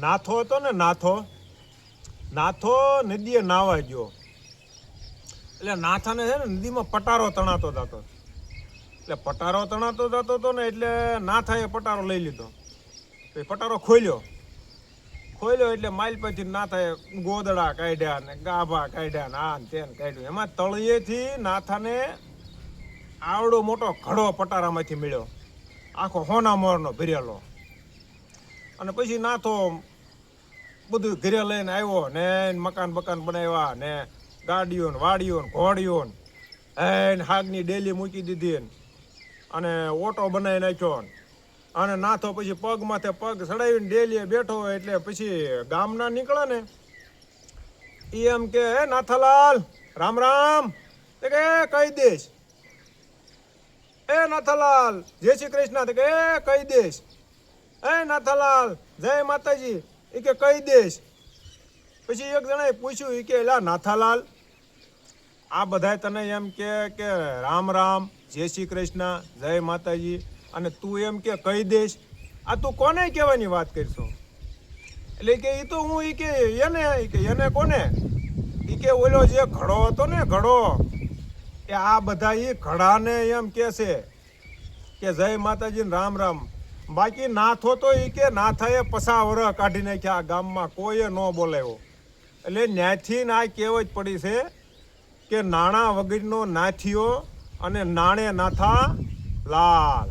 નાથો હતો ને નાથો નાથો નદીએ નાવા ગયો. એટલે નાથાને છે ને નદીમાં પટારો તણાતો હતો એટલે પટારો તણાતો જતો હતો ને એટલે નાથાએ પટારો લઈ લીધો. એ પટારો ખોલ્યો. ખોલ્યો એટલે માઇલ પછી નાથાએ ગોદડા કાઢ્યા ને ગાભા કાઢ્યા ને આ ને તેને કાઢ્યું. એમાં તળિયેથી નાથાને આવડો મોટો ઘડો પટારામાંથી મળ્યો. આખો હોના મોરનો ભરેલો. અને પછી નાથો બધું ઘરે લઈને આવ્યો ને મકાન બકાન બનાવ્યા ને ગાડીઓ ને વાડીઓ ને ઘોડીઓ ને હાગની ડેલી મૂકી દીધી અને ઓટો બનાવી નાખ્યો અને નાથો પછી પગ માથે પગ ચડાવીને ડેલીએ બેઠો એટલે પછી ગામના નીકળે ને. એ એમ કે, હે નાથાલાલ, રામ રામ. તે કે કહી દઈશ. એ નાથાલાલ, જય શ્રી કૃષ્ણ. તે કે કહી દઈશ. એ નાથાલાલ, જય માતાજી. એ કે કહી દેશ પછી એક જણાએ પૂછ્યું એ કે, એલા નાથાલાલ, આ બધાય તને એમ કે કે રામ રામ, જય શ્રી કૃષ્ણ, જય માતાજી, અને તું એમ કે, કહી દેશ આ તું કોને કહેવાની વાત કરશો? એટલે કે એ તો હું એ કે, એને કે, એને કોને? એ કે, ઓલો જે ઘડો હતો ને ઘડો, એ આ બધા એ ઘડાને એમ કે છે કે જય માતાજી રામ રામ. બાકી નાથો તો એ કે નાથાએ પસા વર કાઢી નાખ્યા. આ ગામમાં કોઈએ ન બોલાવ્યો. એટલે ન્યાથી ના કહેવત પડી છે કે નાણાં વગરનો નાથીઓ અને નાણે નાથા લાલ.